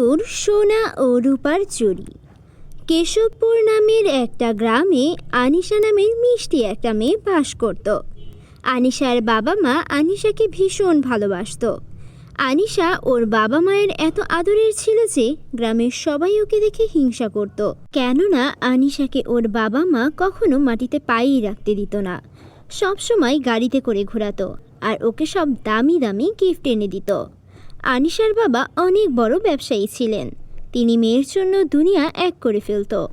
জাদুর সোনা ও রূপার চুরি কেশবপুর নামের একটা গ্রামে আনিশা নামের মিষ্টি একটা মেয়ে বাস করত। আনিশার বাবা মা আনিশাকে ভীষণ ভালোবাসতো। আনিশা ওর বাবা মায়ের এত আদরের ছিল যে গ্রামের সবাই ওকে দেখে হিংসা করত। কেননা আনিশাকে ওর বাবা মা কখনো মাটিতে পায়েই রাখতে দিত না। সবসময় গাড়িতে করে ঘোরাতো আর ওকে সব দামি দামি গিফট এনে দিত। আনিশার বাবা অনেক বড় ব্যবসায়ী ছিলেন। তিনি মেয়ের জন্য দুনিয়া এক করে ফেলত।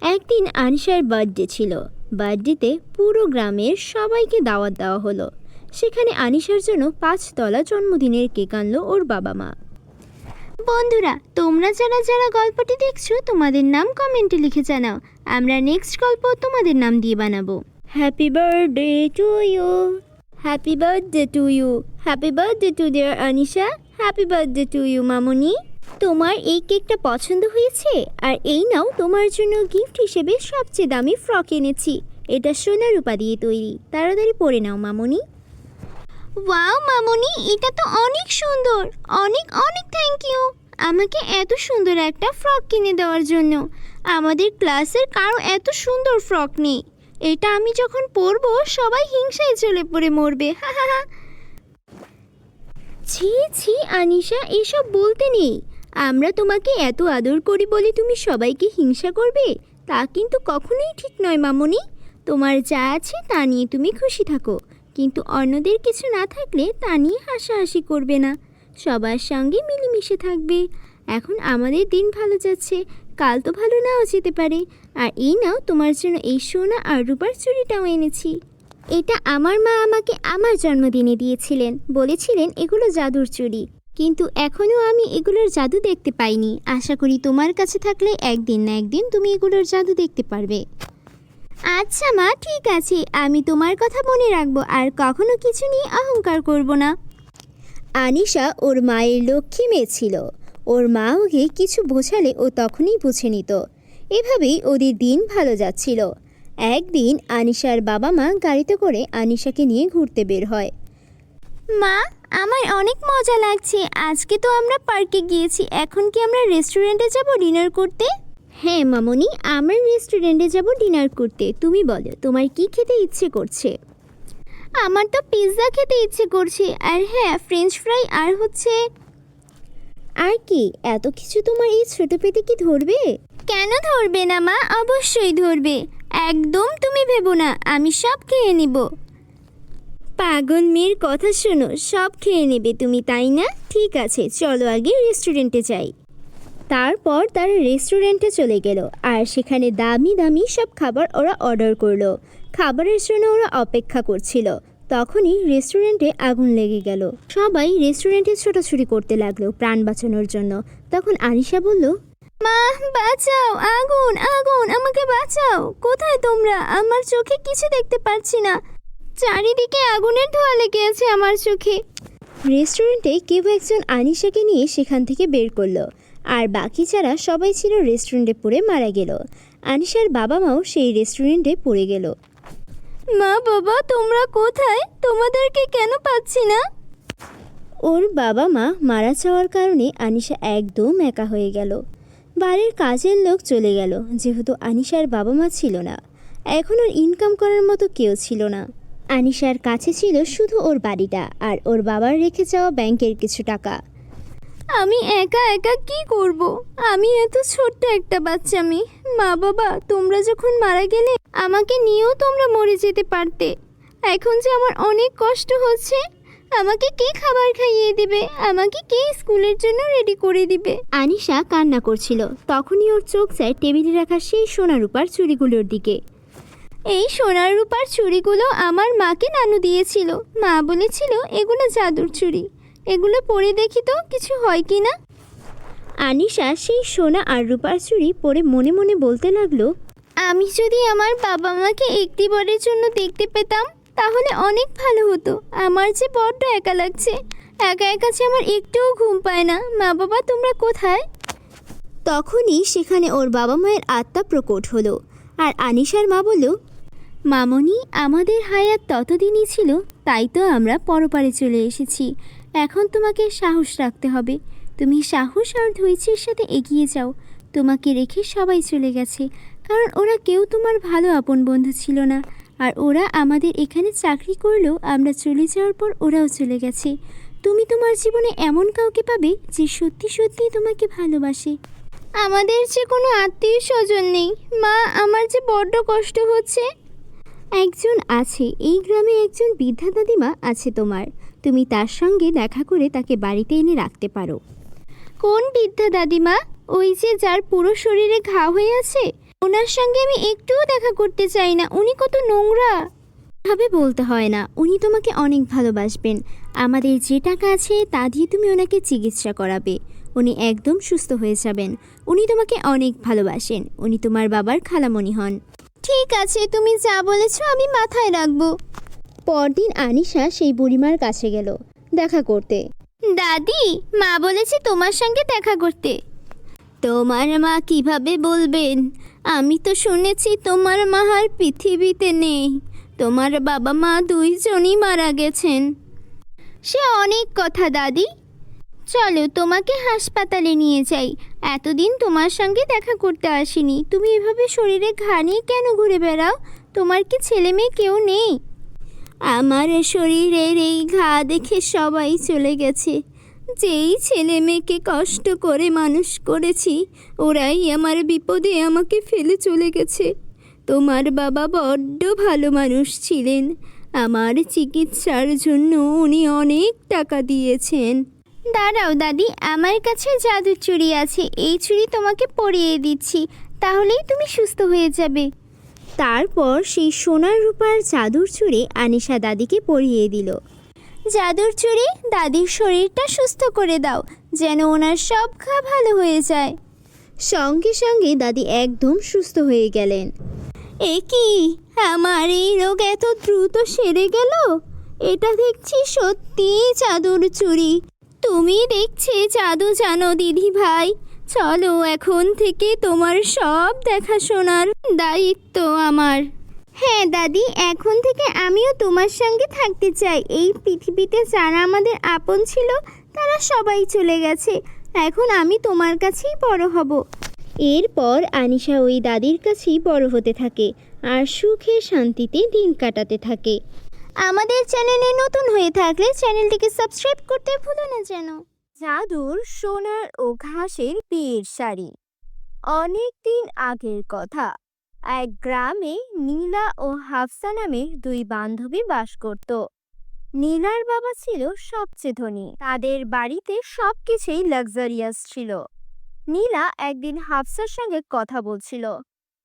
একদিন আনিশার বার্থডে ছিল। বার্থডেতে পুরো গ্রামের সবাইকে দাওয়াত দেওয়া হলো। সেখানে আনিশার জন্য পাঁচতলা জন্মদিনের কেক আনলো ওর বাবা মা। বন্ধুরা তোমরা যারা যারা গল্পটি দেখছ তোমাদের নাম কমেন্টে লিখে জানাও। আমরা নেক্সট গল্প তোমাদের নাম দিয়ে বানাবো। Happy birthday to you happy birthday to you happy birthday to dear Anisha happy birthday to you মামুনি। তোমার এই কেকটা পছন্দ হয়েছে? আর এই নাও, তোমার জন্য গিফট হিসেবে সবচেয়ে দামি ফ্রক এনেছি। এটা সোনা রূপা দিয়ে তৈরি। তাড়াতাড়ি পরে নাও, মামুনি। ওয়াও, মামুনি, এটা তো অনেক সুন্দর। অনেক অনেক থ্যাংক ইউ আমাকে এত সুন্দর একটা ফ্রক কিনে দেওয়ার জন্য। আমাদের ক্লাসের কারও এত সুন্দর ফ্রক নেই। এটা আমি যখন পরবো, সবাই হিংসায় চলে পড়ে মরবে। হা হা হা ছি ছি, আনিশা, এসব বলতে নেই। আমরা তোমাকে এত আদর করি বলে তুমি সবাইকে হিংসা করবে? তা কিন্তু কখনোই ঠিক নয়, মামনি। তোমার যা আছে তা নিয়ে তুমি খুশি থাকো। কিন্তু অন্যদের কিছু না থাকলে তা নিয়ে হাসাহাসি করবে না। সবার সঙ্গে মিলেমিশে থাকবে। এখন আমাদের দিন ভালো যাচ্ছে। কাল তো ভালো নাও যেতে পারে। আর এই নাও তোমার জন্য এই সোনা আর রূপার চুড়িটাও এনেছি। এটা আমার মা আমাকে আমার জন্মদিনে দিয়েছিলেন, বলেছিলেন এগুলো জাদুর চুড়ি। কিন্তু এখনও আমি এগুলোর জাদু দেখতে পাইনি। আশা করি তোমার কাছে থাকলে একদিন না একদিন তুমি এগুলোর জাদু দেখতে পারবে। আচ্ছা মা, ঠিক আছে। আমি তোমার কথা মনে রাখব, আর কখনো কিছু নিয়ে অহংকার করব না। আনিশা ওর মায়ের লক্ষ্মী মেয়ে ছিল। ওর মা ওকে কিছু বোঝালে ও তখনই বুঝে নিত। এভাবেই ওদের দিন ভালো যাচ্ছিল। একদিন আনিশার বাবা মা গাড়িতে করে আনিশাকে নিয়ে ঘুরতে বের হয়। মা আমার অনেক মজা লাগছে। আজকে তো আমরা পার্কে গিয়েছি। এখন কি আমরা রেস্টুরেন্টে যাব ডিনার করতে? হ্যাঁ মামনি আমরা রেস্টুরেন্টে যাব ডিনার করতে। তুমি বলো তোমার কি খেতে ইচ্ছে করছে? আমার তো পিৎজা খেতে ইচ্ছে করছে। আর হ্যাঁ ফ্রেঞ্চ ফ্রাই আর হচ্ছে আর কি এত কিছু তোমার এই ছোট পেটে কি ধরবে? কেন ধরবে না মা? অবশ্যই ধরবে। একদম তুমি ভেবো না, আমি সব খেয়ে নিব। পাগল মেয়ের কথা শোনো, সব খেয়ে নেবে তুমি, তাই না? ঠিক আছে, চলো আগে রেস্টুরেন্টে যাই। তারপর তারা রেস্টুরেন্টে চলে গেল, আর সেখানে দামি দামি সব খাবার ওরা অর্ডার করল। খাবারের জন্য ওরা অপেক্ষা করছিল। তখনই রেস্টুরেন্টে আগুন লেগে গেল। সবাই রেস্টুরেন্টে ছোটাছুটি করতে লাগল প্রাণ বাঁচানোর জন্য। তখন আনিশা বলল মা, বাঁচাও, আগুন আগুন, আমাকে বাঁচাও। কোথায় তোমরা? আমার চোখে কিছু দেখতে পাচ্ছি না। চারিদিকে আগুনের ধোঁয়া লেগে আছে আমার চোখে। রেস্টুরেন্টে কেউ একজন আনিশাকে নিয়ে সেখান থেকে বের করল। আর বাকি যারা সবাই ছিল রেস্টুরেন্টে পড়ে মারা গেল। আনিশার বাবা মাও সেই রেস্টুরেন্টে পড়ে গেল। মা, বাবা, তোমরা কোথায়? তোমাদেরকে কেন পাচ্ছি না? ওর বাবা মা মারা যাওয়ার কারণে আনিশা একদম একা হয়ে গেল। বাড়ির কাজের লোক চলে গেল। যেহেতু আনিশার বাবা মা ছিল না, এখন ওর ইনকাম করার মতো কেউ ছিল না। আনিশার কাছে ছিল শুধু ওর বাড়িটা আর ওর বাবার রেখে যাওয়া ব্যাংকের কিছু টাকা। আমি একা একা কি করব? আমি এত ছোট্ট একটা বাচ্চা মেয়ে। মা বাবা, তোমরা যখন মারা গেলে আমাকে নিয়েও তোমরা মরে যেতে পারতে। এখন যে আমার অনেক কষ্ট হচ্ছে আমাকে কে খাবার খাইয়ে দিবে? আমাকে কে স্কুলের জন্য রেডি করে দিবে? আনিশা কান্না করছিল। তখনই ওর চোখ যায় টেবিলে রাখা সেই সোনা রূপার চুড়িগুলোর দিকে। এই সোনার রূপার চুড়িগুলো আমার মাকে নানু দিয়েছিল। মা বলেছিল, এগুলো জাদুর চুড়ি। এগুলো পরে দেখি তো কিছু হয় কি না? আনিশা সেই সোনা আর রূপার চুড়ি পরে মনে মনে বলতে লাগল, আমি যদি আমার বাবা মাকে একটি বারের জন্য দেখতে পেতাম তাহলে অনেক ভালো হতো। আমার যে বড্ড একা লাগছে। একা একা যে আমার একটুও ঘুম পায় না। মা বাবা তোমরা কোথায়? তখনই সেখানে ওর বাবা মায়ের আত্মা প্রকট হলো আর আনিশার মা বলল মামনি আমাদের হায়াত ততদিনই ছিল তাই তো আমরা পরপারে চলে এসেছি। এখন তোমাকে সাহস রাখতে হবে। তুমি সাহস আর ধৈর্যের সাথে এগিয়ে যাও। তোমাকে রেখে সবাই চলে গেছে। কারণ ওরা কেউ তোমার ভালো আপন বন্ধু ছিল না। আর ওরা আমাদের এখানে চাকরি করলেও আমরা চলে যাওয়ার পর ওরাও চলে গেছে। তুমি তোমার জীবনে এমন কাউকে পাবে যে সত্যি সত্যিই তোমাকে ভালোবাসে। আমাদের যে কোনো আত্মীয় স্বজন নেই। মা, আমার যে বড্ড কষ্ট হচ্ছে। একজন আছে, এই গ্রামে একজন বৃদ্ধা দাদিমা আছে তোমার। তুমি তার সঙ্গে দেখা করে তাকে বাড়িতে এনে রাখতে পারো। কোন বৃদ্ধা দাদিমা? ওই যে যার পুরো শরীরে ঘা হয়ে আছে? ওনার সঙ্গে আমি একটুও দেখা করতে চাই না। উনি কত নোংরা। ভাবে বলতে হয় না। উনি তোমাকে অনেক ভালোবাসবেন। আমাদের যে টাকা আছে, তা দিয়ে তুমি ওনাকে চিকিৎসা করাবে। উনি একদম সুস্থ হয়ে যাবেন। উনি তোমাকে অনেক ভালোবাসেন। উনি তোমার বাবার খালামণি হন। ঠিক আছে, তুমি যা বলেছ আমি মাথায় রাখব। পরদিন আনিশা সেই বুড়িমার কাছে গেল দেখা করতে। দাদি, মা বলেছে তোমার সঙ্গে দেখা করতে। তোমার মা কীভাবে বলবেন? আমি তো শুনেছি তোমার মা আর পৃথিবীতে নেই। তোমার বাবা মা দুইজনই মারা গেছেন। সে অনেক কথা, দাদি। চলো তোমাকে হাসপাতালে নিয়ে যাই। এতদিন তোমার সঙ্গে দেখা করতে আসিনি। তুমি এভাবে শরীরে ঘা নিয়ে কেন ঘুরে বেড়াও? তোমার কি ছেলে মেয়ে কেউ নেই? আমার শরীরের এই ঘা দেখে সবাই চলে গেছে। যেই ছেলে মেয়েকে কষ্ট করে মানুষ করেছি ওরাই আমার বিপদে আমাকে ফেলে চলে গেছে। তোমার বাবা বড্ড ভালো মানুষ ছিলেন। আমার চিকিৎসার জন্য উনি অনেক টাকা দিয়েছেন। দাঁড়াও দাদি আমার কাছে জাদুর চুড়ি আছে এই চুড়ি তোমাকে পরিয়ে দিচ্ছি তাহলেই তুমি সুস্থ হয়ে যাবে। তারপর সেই সোনার রূপার জাদুর চুড়ি আনিশা দাদিকে পরিয়ে দিল। জাদুর চুরি দাদির শরীরটা সুস্থ করে দাও, যেন ওনার সব ঘা ভালো হয়ে যায়। সঙ্গে সঙ্গে দাদি একদম সুস্থ হয়ে গেলেন। এ কি? আমার এই রোগ এত দ্রুত সেরে গেল? এটা দেখছি সত্যি জাদুর চুরি তুমি দেখছি জাদু জানো দিদি ভাই। চলো এখন থেকে তোমার সব দেখাশোনার দায়িত্ব আমার। হ্যাঁ দাদি, এখন থেকে আমিও তোমার সঙ্গে থাকতে চাই। এই পৃথিবীতে যারা আমাদের আপন ছিল, তারা সবাই চলে গেছে। এখন আমি তোমার কাছেই বড় হব। এরপর আনিশা ওই দাদির কাছেই বড় হতে থাকে আর সুখে শান্তিতে দিন কাটাতে থাকে। আমাদের চ্যানেলে নতুন হয়ে থাকলে চ্যানেলটিকে সাবস্ক্রাইব করতে ভুলো না যেন। জাদুর সোনার ও ঘাসের বিয়ের শাড়ি। অনেক দিন আগের কথা। এক গ্রামে নীলা ও হাফসা নামের দুই বান্ধবী বাস করত। নীলার বাবা ছিল সবচেয়ে ধনী। তাদের বাড়িতে সবকিছুই লাক্সারিয়াস ছিল। নীলা একদিন হাফসার সঙ্গে কথা বলছিল।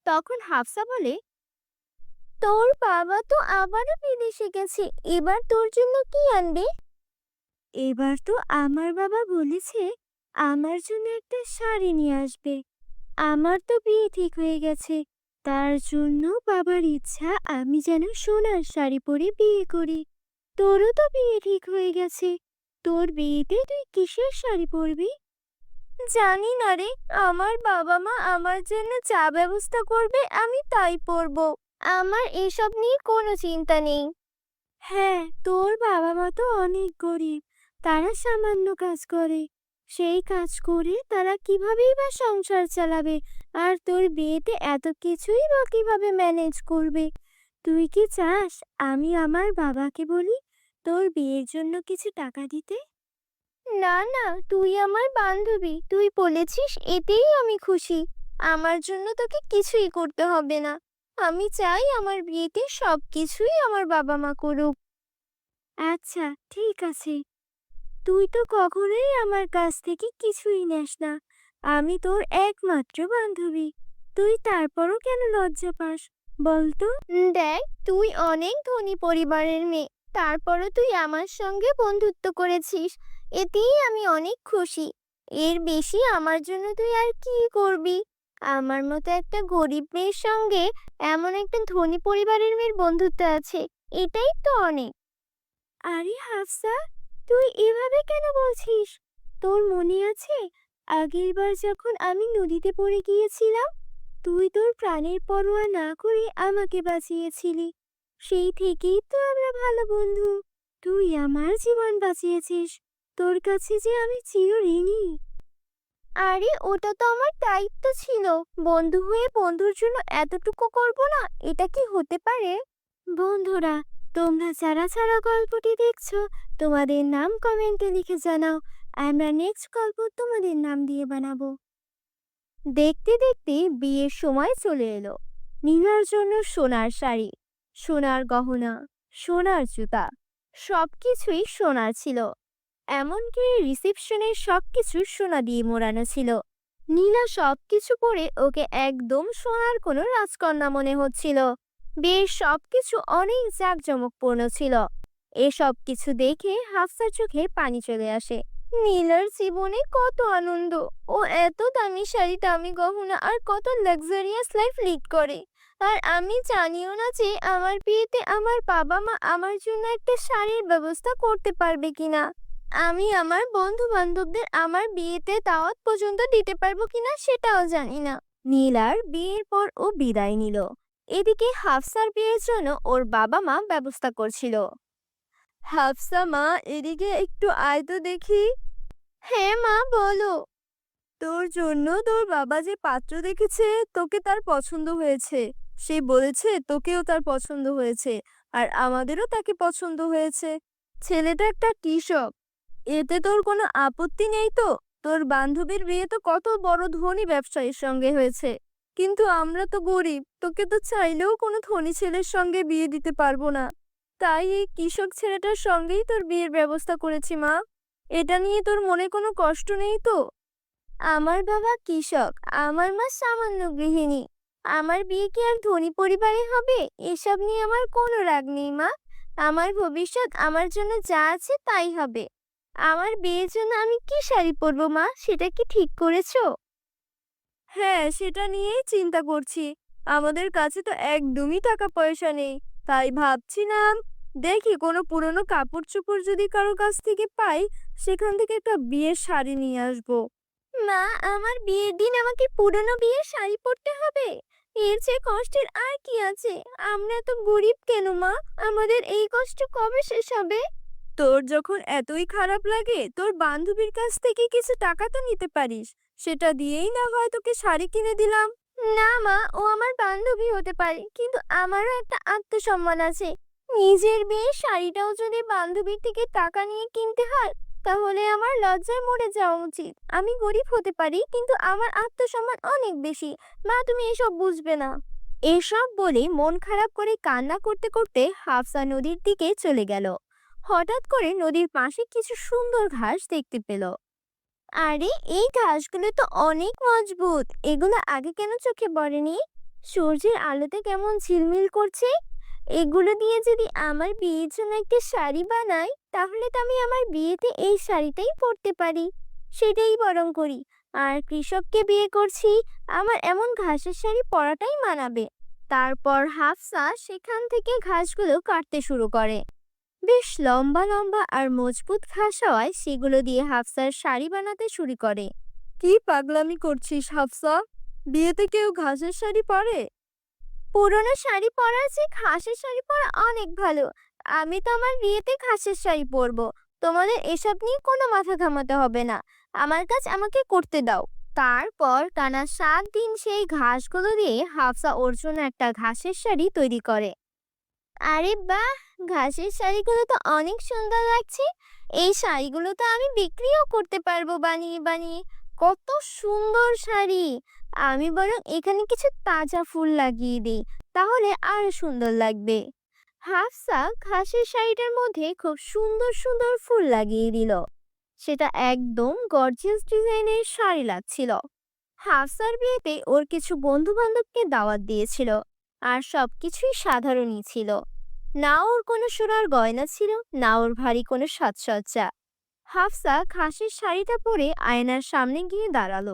তখন হাফসা বলে, তোর বাবা তো আবারও বিদেশে গেছে। এবার তোর জন্য কি আনবে? এবার তো আমার বাবা বলেছে আমার জন্য একটা শাড়ি নিয়ে আসবে। আমার তো বিয়ে ঠিক হয়ে গেছে। তার জন্য বাবার ইচ্ছা আমি যেন সোনার শাড়ি পরে বিয়ে করি। তোরও তো বিয়ে ঠিক হয়ে গেছে। তোর বিয়েতে তুই কিসের শাড়ি পরবি? জানি না রে, আমার বাবা মা আমার জন্য চা ব্যবস্থা করবে আমি তাই পরবো। আমার এসব নিয়ে কোনো চিন্তা নেই। হ্যাঁ তোর বাবা মা তো অনেক গরিব। তারা সামান্য কাজ করে। সেই কাজ করে তারা কিভাবেই বা সংসার চালাবে? আর তোর বিয়েতে এত কিছুই বা কীভাবে ম্যানেজ করবে? তুই কি চাস আমি আমার বাবাকে বলি তোর বিয়ের জন্য কিছু টাকা দিতে? না না, তুই আমার বান্ধবী। তুই বলেছিস এতেই আমি খুশি। আমার জন্য তোকে কিছুই করতে হবে না। আমি চাই আমার বিয়েতে সব কিছুই আমার বাবা মা করুক। আচ্ছা ঠিক আছে। তুই তো কখনোই আমার কাছ থেকে কিছুই নেস না। আমি তোর একমাত্র বান্ধবী। তুই তারপরও কেন লজ্জা পাস বলতো দেখ তুই অনেক ধনী পরিবারের মেয়ে। তারপরও তুই আমার সঙ্গে বন্ধুত্ব করেছিস এতেই আমি অনেক খুশি। এর বেশি আমার জন্য তুই আর কি করবি? আমার মতো একটা গরিব মেয়ের সঙ্গে এমন একটা ধনী পরিবারের মেয়ের বন্ধুত্ব আছে এটাই তো অনেক। আরে হাফসা তুই এভাবে কেন বলছিস? তোর মনে আছে, আগের বার যখন আমি নদীতে পড়ে গিয়েছিলাম, তুই তোর প্রাণের পরোয়া না করে আমাকে বাঁচিয়েছিলি। সেই থেকেই তো আমরা ভালো বন্ধু। তুই আমার জীবন বাঁচিয়েছিস, তোর কাছে যে আমি চিরঋণী আরে, ওটা তো আমার দায়িত্ব ছিল। বন্ধু হয়ে বন্ধুর জন্য এতটুকু করব না, এটা কি হতে পারে? বন্ধুরা তোমরা যারা ছাড়া গল্পটি দেখছ, তোমাদের নাম কমেন্টে লিখে জানাও। আমরা নেক্সট গল্প তোমাদের নাম দিয়ে বানাবো। দেখতে দেখতে বিয়ের সময় চলে এলো। নীলার জন্য সোনার শাড়ি, সোনার গহনা, সোনার জুতা, সবকিছুই সোনার ছিল। এমনকি রিসেপশনের সবকিছু সোনা দিয়ে মোড়ানো ছিল। নীলা সবকিছু পরে ওকে একদম সোনার কোনো রাজকন্যা মনে হচ্ছিল। বেশ সবকিছু অনেক জাঁকজমকপূর্ণ ছিল। এসব কিছু দেখে হাফসার চোখে পানি চলে আসে। নীলার জীবনে কত আনন্দ! ও এত দামি শাড়ি দামি গহনা আর কত লাক্সারিয়াস লাইফ লিড করে। আর আমি জানিও না যে আমার বিয়েতে আমার বাবা মা আমার জন্য একটা শাড়ির ব্যবস্থা করতে পারবে কিনা। আমি আমার বন্ধু বান্ধবদের আমার বিয়েতে দাওয়াত পর্যন্ত দিতে পারব কিনা সেটাও জানি না। নীলার বিয়ের পর ও বিদায় নিল। এদিকে হাফসার বিয়ের জন্য ওর বাবা মা ব্যবস্থা করছিল। হাফসা, মা, এদিকে একটু আয় তো দেখি। হ্যাঁ মা, বলো। তোর জন্য তোর বাবা যে পাত্র দেখেছে, তোকে তার পছন্দ হয়েছে। সে বলেছে, তোকেও তার পছন্দ হয়েছে আর আমাদেরও তাকে পছন্দ হয়েছে। ছেলেটা একটা কৃষক। এতে তোর কোনো আপত্তি নেই তো? তোর বান্ধবীর বিয়ে তো কত বড় ধনী ব্যবসায়ীর সঙ্গে হয়েছে। কিন্তু আমরা তো গরিব, তোকে তো চাইলেও কোনো ধনী ছেলের সঙ্গে বিয়ে দিতে পারব না। তাই এই কৃষক ছেলেটার সঙ্গেই তোর বিয়ের ব্যবস্থা করেছি, মা। এটা নিয়ে তোর মনে কোনো কষ্ট নেই তো? আমার বাবা কৃষক, আমার মা সামান্য গৃহিণী। আমার বিয়ে কি আর ধনী পরিবারে হবে? এসব নিয়ে আমার কোনো রাগ নেই, মা। আমার ভবিষ্যৎ আমার জন্য যা আছে তাই হবে। আমার বিয়ের জন্য আমি কি শাড়ি পরবো, মা? সেটা কি ঠিক করেছ? হ্যাঁ সেটা নিয়েই চিন্তা করছি। আমাদের কাছে তো একদমই টাকা পয়সা নেই। তাই ভাবছিলাম, দেখি কোনো পুরনো কাপড় চোপড় যদি কারও কাছ থেকে পাই, সেখান থেকে একটা বিয়ের শাড়ি নিয়ে আসব। মা, আমার বিয়ের দিন আমাকে পুরনো বিয়ের শাড়ি পরতে হবে? এর চেয়ে কষ্টের আর কি আছে? আমরা তো গরিব কেন মা? আমাদের এই কষ্ট কবে শেষ হবে? তোর যখন এতই খারাপ লাগে, তোর বান্ধবীর কাছ থেকে কিছু টাকা তো নিতে পারিস। সেটা দিয়েই না হয় তোকে শাড়ি কিনে দিলাম। না মা, ও আমার বান্ধবী হতে পারে, কিন্তু আমারও একটা আত্মসম্মান আছে। নিজের বিয়ের শাড়িটাও যদি বান্ধবীর থেকে টাকা নিয়ে কিনতে হয়, তাহলে আমার লজ্জায় মরে যাওয়া উচিত। আমি গরিব হতে পারি, কিন্তু আমার আত্মসম্মান অনেক বেশি। মা, তুমি এসব বুঝবে না। এসব বলে মন খারাপ করে কান্না করতে করতে হাফসা নদীর দিকে চলে গেল। হঠাৎ করে নদীর পাশে কিছু সুন্দর ঘাস দেখতে পেল। আরে, এই ঘাসগুলো তো অনেক মজবুত। এগুলো আগে কেন চোখে পড়েনি? সূর্যের আলোতে কেমন ঝিলমিল করছে? এগুলো দিয়ে যদি আমার বিয়ের জন্য একটি শাড়ি বানাই, তাহলে তো আমি আমার বিয়েতে এই শাড়িটাই পরতে পারি। সেটাই বরং করি। আর কৃষককে বিয়ে করছি, আমার এমন ঘাসের শাড়ি পরাটাই মানাবে। তারপর হাফসা সেখান থেকে ঘাসগুলো কাটতে শুরু করে। বেশ লম্বা লম্বা আর মজবুত ঘাস হওয়ায় সেগুলো দিয়ে হাফসার শাড়ি বানাতে শুরু করে। কি পাগলামি করছিস হাফসা? বিয়েতে কেউ ঘাসের শাড়ি পরে? পুরনো শাড়ি পরার চেয়ে ঘাসের শাড়ি পরা অনেক ভালো। আমি তো আমার বিয়েতে ঘাসের শাড়ি পরবো। তোমাদের এসব নিয়ে কোনো মাথা ঘামাতে হবে না। আমার কাজ আমাকে করতে দাও। তারপর টানা সাত দিন সেই ঘাসগুলো দিয়ে হাফসা ওর জন্য একটা ঘাসের শাড়ি তৈরি করে। আরে বাহ! ঘাসের শাড়িগুলো তো অনেক সুন্দর লাগছে। এই শাড়িগুলো তো আমি বিক্রিও করতে পারব বানিয়ে বানিয়ে। কত সুন্দর শাড়ি। আমি বরং এখানে কিছু তাজা ফুল লাগিয়ে দিই, তাহলে আরও সুন্দর লাগবে। হাফসা ঘাসের শাড়িটার মধ্যে খুব সুন্দর সুন্দর ফুল লাগিয়ে দিল। সেটা একদম গর্জিয়াস ডিজাইনের শাড়ি লাগছিল। হাফসার বিয়েতে ওর কিছু বন্ধু বান্ধবকে দাওয়াত দিয়েছিল, আর সবকিছুই সাধারণই ছিল। না ওর কোনো সোনার গয়না ছিল, না ওর ভারী কোনো সাজসজ্জা। হাফসা ঘাসের শাড়িটা পরে আয়নার সামনে গিয়ে দাঁড়াল।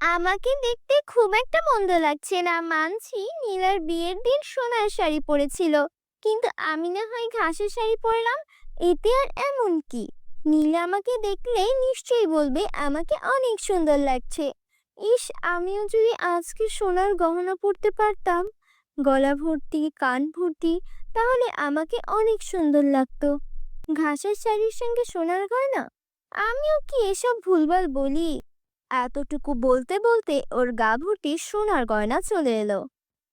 আমাকে দেখতে খুব একটা মন্দ লাগছে না, মানছি নীলার বিয়ের দিন সোনার শাড়ি পরেছিল, কিন্তু আমি না হয় ঘাসের শাড়ি পরলাম, এতে আর এমন কি? নীলা আমাকে দেখলে নিশ্চয়ই বলবে আমাকে অনেক সুন্দর লাগছে। ইস, আমিও যদি আজকে সোনার গহনা পরতে পারতাম, গলা ভর্তি, কান ভর্তি তাহলে আমাকে অনেক সুন্দর লাগতো। ঘাসের শাড়ির সঙ্গে সোনার গয়না? আমিও কি এসব ভুলভাল বলি? এতটুকু বলতে বলতে ওর গা ভর্তি সোনার গয়না চলে এলো।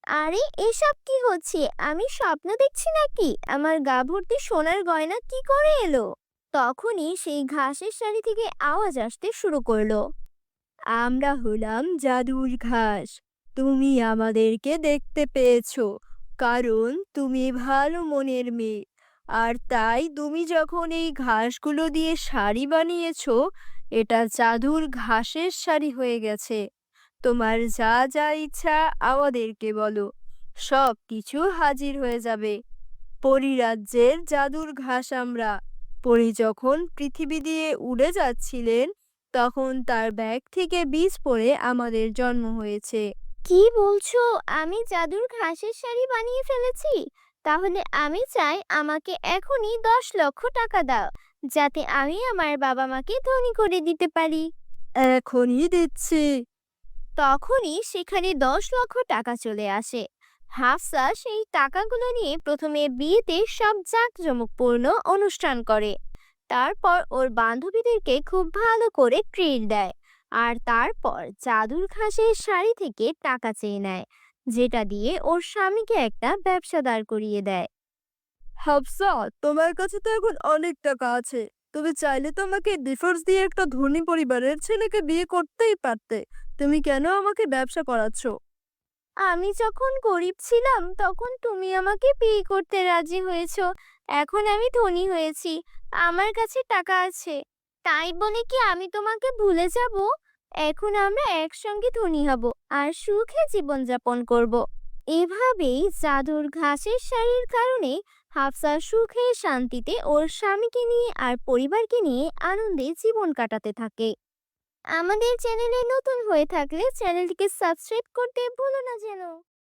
আরে, এসব কি হচ্ছে? আমি স্বপ্ন দেখছি নাকি? আমার গা ভর্তি সোনার গয়না কি করে এলো? তখনই সেই ঘাসের শাড়ি থেকে আওয়াজ আসতে শুরু করল। আমরা হলাম জাদুর ঘাস। তুমি আমাদেরকে দেখতে পেয়েছ। কারণ তুমি ভালো মনের মেয়ে। আর তাই তুমি যখন এই ঘাসগুলো দিয়ে শাড়ি বানিয়েছো, এটা জাদুর ঘাসের শাড়ি হয়ে গেছে। তোমার যা যা ইচ্ছা আমাদেরকে বলো সব কিছু হাজির হয়ে যাবে। পরিরাজ্যের জাদুর ঘাস আমরা। পরি যখন পৃথিবী দিয়ে উড়ে যাচ্ছিলেন, তখন তার ব্যাগ থেকে বীজ পড়ে আমাদের জন্ম হয়েছে। কি বলছো? আমি জাদুর ঘাসের শাড়ি বানিয়ে ফেলেছি। তাহলে আমি চাই আমাকে এখনই দশ লক্ষ টাকা দাও যাতে আমি আমার বাবা মাকে ধনী করে দিতে পারি। এখনই দিচ্ছি। তখনই সেখানে দশ লক্ষ টাকা চলে আসে। হাফসা সেই টাকাগুলো নিয়ে প্রথমে বিয়েতে সব জাঁকজমকপূর্ণ অনুষ্ঠান করে। তারপর ওর বান্ধবীদেরকে খুব ভালো করে ট্রিট দেয়। আর তারপর জাদুর ঘাসের শাড়ি থেকে টাকা চেয়ে নেয় যেটা দিয়ে ওর স্বামীকে একটা ব্যবসা দাঁড় করিয়ে দেয়। হাফসা তোমার কাছে তো এখন অনেক টাকা আছে। তুমি চাইলে তো আমাকে ডিভোর্স দিয়ে একটা ধনী পরিবারের ছেলেকে বিয়ে করতেই পারতে। তুমি কেন আমাকে ব্যবসা করাচ্ছ? আমি যখন গরিব ছিলাম তখন তুমি আমাকে বিয়ে করতে রাজি হয়েছ। এখন আমি ধনী হয়েছি। আমার কাছে টাকা আছে। তাই বলে কি আমি তোমাকে ভুলে যাব? এখন আমরা একসঙ্গে ধনী হব আর সুখে জীবনযাপন করব। এভাবেই জাদুর ঘাসের শাড়ির কারণে হাফসা সুখে, শান্তিতে ওর স্বামীকে নিয়ে আর পরিবারকে নিয়ে আনন্দে জীবন কাটাতে থাকে। আমাদের চ্যানেলে নতুন হয়ে থাকলে চ্যানেলটিকে সাবস্ক্রাইব করতে ভুলো না যেন।